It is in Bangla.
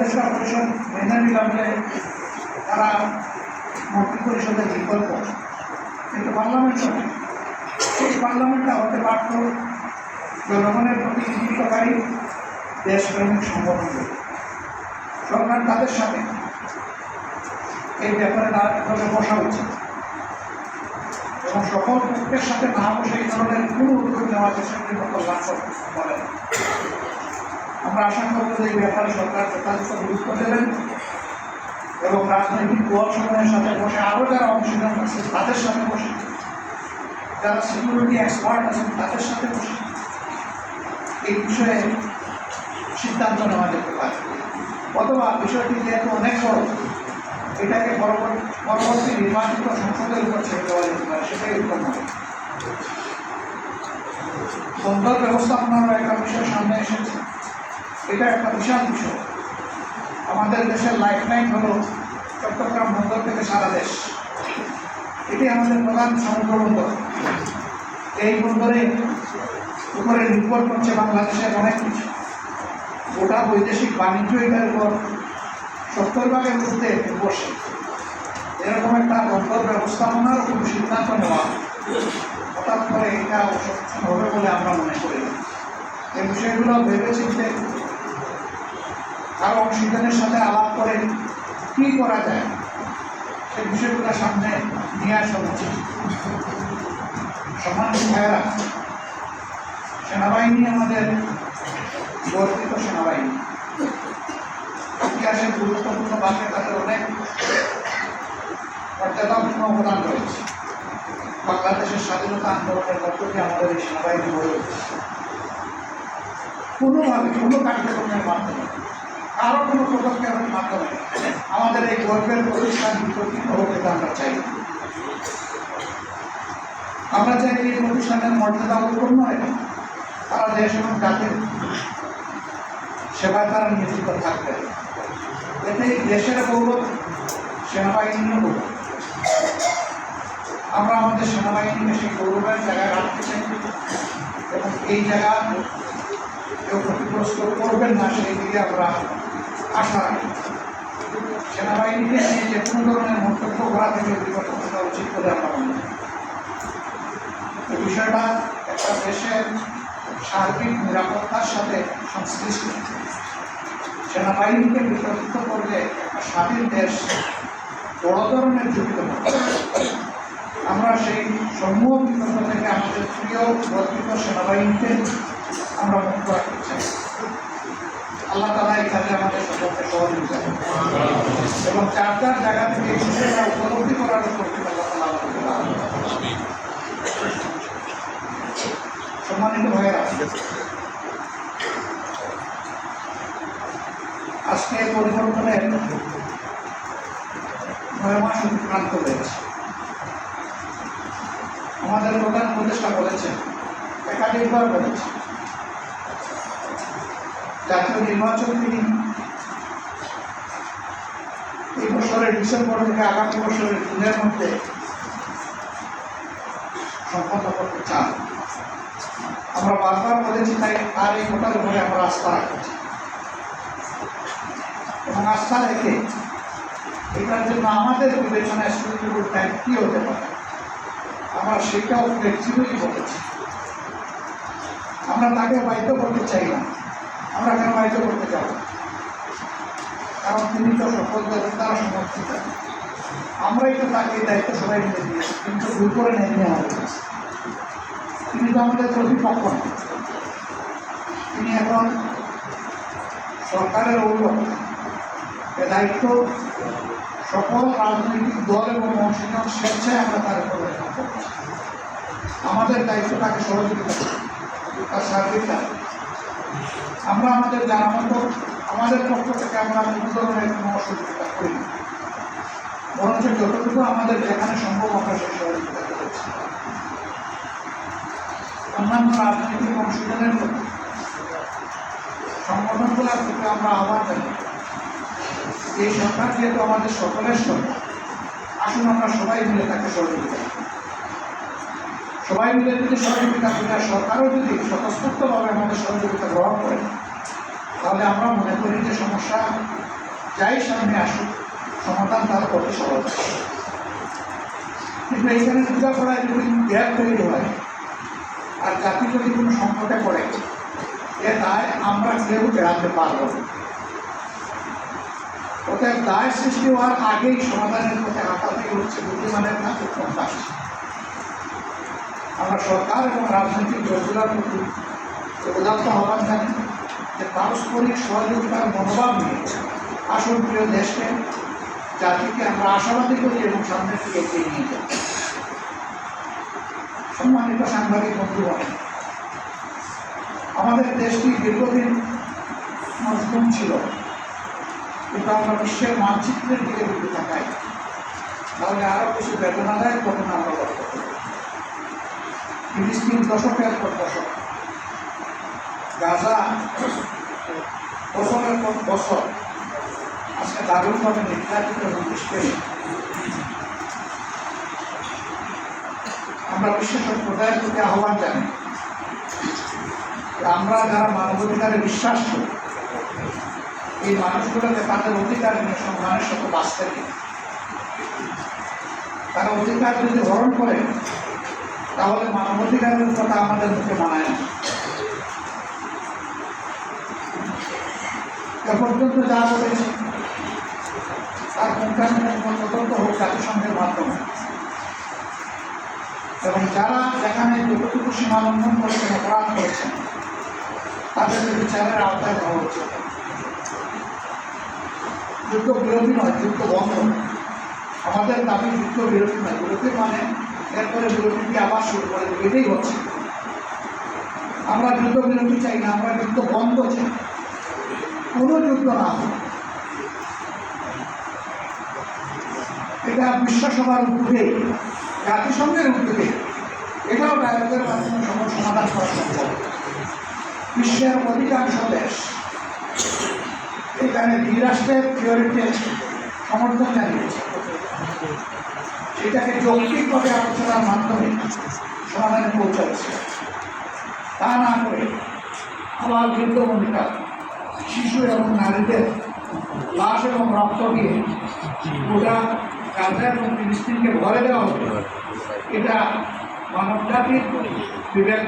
উপদেষ্টা পরিষদ নিলাম যে তারা মন্ত্রী বিকল্প। কিন্তু পার্লামেন্ট, এই পার্লামেন্টটা হতে পারত জনগণের প্রতিনিধিত্বকারী দেশপ্রেমিক সংগঠনগুলো সরকার তাদের সাথে। এই ব্যাপারে তাদের বসা উচিত? এবং সকল পক্ষের সাথে না বসে এই ধরনের কোনো উদ্যোগ নেওয়া দেশের জন্য কল্যাণকর বলে। আমরা আশা করব যে এই ব্যাপারে সরকার যথাযথ গুরুত্ব দেবেন এবং রাজনৈতিক দল সাথে বসে আরও যারা অংশগ্রহণ করছে, তাদের সাথে বসে, যারা সিকিউরিটি এক্সপার্ট আছেন, তাদের সাথে বসে এই বিষয়ে সিদ্ধান্ত নেওয়া যেতে পারে। অথবা বিষয়টি যেহেতু অনেক বড়, এটাকে পরবর্তী নির্বাচিত সংসদের উপর ছেড়ে দেওয়া যেতে পারে, সেটাই উত্তম হবে বন্দর ব্যবস্থাপনার একটা বিষয় সামনে এসেছে। এটা একটা বিশাল বিষয়। আমাদের দেশের লাইফ লাইন হলো চট্টগ্রাম বন্দর থেকে সারা দেশ। এটি আমাদের প্রধান সমুদ্র বন্দর। এই বন্দরে উপরে নির্ভর করছে বাংলাদেশের অনেক কিছু। গোটা বৈদেশিক বাণিজ্য এটার উপর সত্তর ভাগের মধ্যে বসে এরকম একটা বন্দর ব্যবস্থাপনার কোনো সিদ্ধান্ত নেওয়া হঠাৎ করে এটা হবে বলে আমরা মনে করি। এই বিষয়গুলো ভেবে চিনতে আরও অংশীদারের সাথে আলাপ করে কী করা যায়, সেই বিষয়গুলো সামনে নিয়ে আসা উচিত। সম্মানিত ভাইয়েরা, সেনাবাহিনী আমাদের গর্বিত সেনাবাহিনী। ইতিহাসের গুরুত্বপূর্ণ ভাগে তাদের অনেক মর্যাদাপূর্ণ অবদান রয়েছে। বাংলাদেশের স্বাধীনতা আন্দোলনের মধ্য আমাদের এই সেনাবাহিনী গড়ে উঠেছে কোনোভাবে, কোনো কার্যক্রমের মাধ্যমে কারও কোনো পদক্ষেপের মাধ্যমে আমাদের এই গর্বের প্রতিষ্ঠান বিকশিত হোক আমরা চাই। আমরা চাই এই প্রতিষ্ঠানের মর্যাদা উৎপন্ন হয়। তারা দেশ এবং জাতির সেবায় তারা নিয়োজিত থাকবে। এতে দেশের গৌরব সেনাবাহিনীরও গৌরব আমরা আমাদের সেনাবাহিনীকে সেই গৌরবের জায়গায় রাখতে চাই এবং এই জায়গা কেউ ক্ষতিগ্রস্ত করবেন না, সেই দিকে আমরা আশা রাখি। সেনাবাহিনীকে নিয়ে যে কোনো ধরনের মন্তব্য করা থেকে করা উচিত বলে আমরা মনে বিষয়টা একটা দেশের সার্বিক নিরাপত্তার সাথে সংশ্লিষ্ট। সেনাবাহিনীকে বিতর্কিত করলে একটা স্বাধীন দেশ বড় ধরনের ঝুঁকিত আমরা সেই সমূহ বিতর্ক থেকে আমাদের প্রিয় গর্বিত সেনাবাহিনীকে আমরা মুক্ত রাখতে চাই। আল্লাহ তালা আমাদের সকলকে সহযোগিতা করুন। এবং চার চার জায়গা থেকে বিষয়টা উপলব্ধি করার উপর আল্লাহ তালা করুন। সম্মানিত ভাইয়েরা, আজকে পরিবর্তনের নয় মাস অতিক্রান্ত হয়েছে আমাদের প্রধান উপদেষ্টা বলেছেন, একাধিকবার বলেছে জাতীয় নির্বাচন তিনি এই বছরের ডিসেম্বর থেকে আগামী বছরের জুনের মধ্যে সম্পন্ন করতে চান। আমরা বারবার বলেছি তাই আর এই ভোটার উপরে আমরা আস্থা রাখছি এবং আস্থা রেখে এটার জন্য আমাদের বিবেচনায় সুইটেবল টাইম কী হতে পারে? আমরা সেটাও ফ্লেক্সিবলই বলেছি। আমরা তাকে বাধ্য করতে চাই না। আমরা কেন বাধ্য করতে যাব? কারণ তিনি তো দলের দ্বারা সমর্থিত। আমরাই তো তাকে দায়িত্ব সবাই মিলে দিয়েছি কিন্তু ভুল করে নেয়নি আমাদের তিনি তো আমাদের প্রতিপক্ষ তিনি এখন সরকারের এ দায়িত্ব সকল রাজনৈতিক দল এবং অংশীদার স্বেচ্ছায় আমরা তার উপর আমাদের দায়িত্ব তাকে সহযোগিতা তার সার্বিক দায়িত্ব। আমরা আমাদের জানা মতো আমাদের পক্ষ থেকে আমরা কোনো ধরনের কোনো অসহযোগিতা করি বরঞ্চ যতটুকু আমাদের যেখানে সম্ভব আমরা সেই সহযোগিতা করেছি অন্যান্য রাজনৈতিক অংশীদারের মতো সংগঠনগুলোর থেকে আমরা আহ্বান জানাই। এই সরকার যেহেতু আমাদের সকলের সরকার, আসুন আমরা সবাই মিলে তাকে সহযোগিতা। সবাই মিলে যদি সহযোগিতা করি আর সরকারও যদি স্বতঃস্ফূর্তভাবে আমাদের সহযোগিতা গ্রহণ করে, তাহলে আমরা মনে করি যে সমস্যা যাই সামনে আসুক, সমাধান তার পথে সহজ। কিন্তু এইখানে বোঝাপড়ায় যদি গ্যাপ তৈরি হয়। আর জাতি যদি কোনো সংকটে পড়ে, এ দায় আমরা কেউ বেড়াতে পারব অতএব দায় সৃষ্টি হওয়ার আগেই সমাধানের পথে হাঁটা থেকে হচ্ছে বুদ্ধিমানের উত্তম কাজ আমরা সরকার এবং রাজনৈতিক দলগুলোর প্রতি উদাত্ত আহ্বান জানি যে পারস্পরিক সহযোগিতার মনোভাব নিয়ে আসল প্রিয় দেশকে, জাতিকে আমরা আশাবাদী করি এবং সামনের দিকে এগিয়ে নিয়ে যাই। সম্মানিত সাংবাদিক বন্ধুগণ, আমাদের দেশটি দীর্ঘদিন মজলুম ছিল। কিন্তু আমরা বিশ্বের মানচিত্রের দিকে যদি তাকাই, তাহলে আরও কিছু বেদনাদায়ক ঘটনা আমরা লক্ষ্য করি। ফিলিস্তিন দশকের পর দশক। গাজা বছরের পর বছর। আজকে দারুণভাবে নির্যাতিত এবং নিষ্পেষিত আমরা বিশ্ব সম্প্রদায়ের প্রতি আহ্বান জানাই যে আমরা যারা মানবাধিকারে বিশ্বাস করি, এই মানুষগুলোকে তাদের অধিকার নিয়ে সম্মানের সাথে বাঁচতে তারা অধিকার যদি হরণ করে তাহলে মানবাধিকারের কথা আমাদের মুখে মানায় না। এ পর্যন্ত যা বলেছি, তার তদন্ত হোক, জাতিসংঘের মাধ্যমে। এবং যারা যেখানে যতটুকু সীমা লঙ্ঘন করেছেন অপরাধ করেছেন তাদেরকে বিচারের আওতায় দেওয়া হচ্ছে। যুদ্ধ বিরোধী নয়, যুদ্ধ বন্ধ। আমাদের দাবি যুদ্ধ বিরোধী নয়। বিরোধী মানে এরপরে বিরোধীকে আবার শুরু করে দেবে এটাই হচ্ছে। আমরা যুদ্ধ বিরোধী চাই না, আমরা যুদ্ধ বন্ধ চাই। কোনো যুদ্ধ না এটা বিশ্বসভার উদ্যোগে, জাতিসংঘের উদ্যোগে, এটাও ডায়লগের মাধ্যমে সম সমাধান করা সম্ভব। বিশ্বের অধিকাংশ দেশ, এখানে দ্বিরাষ্ট্রের থিওরিতে সমর্থন জানিয়েছে। সেটাকে যৌক্তিকভাবে আলোচনার মাধ্যমে সমাধানে পৌঁছাচ্ছে। তা না করে আবার যুদ্ধবন্দিকা শিশু এবং নারীদের লাশ এবং রক্ত দিয়ে গোটা গাজা এবং ফিলিস্তিনকে ভরে দেওয়া হবে। এটা মানব জাতির বিবেক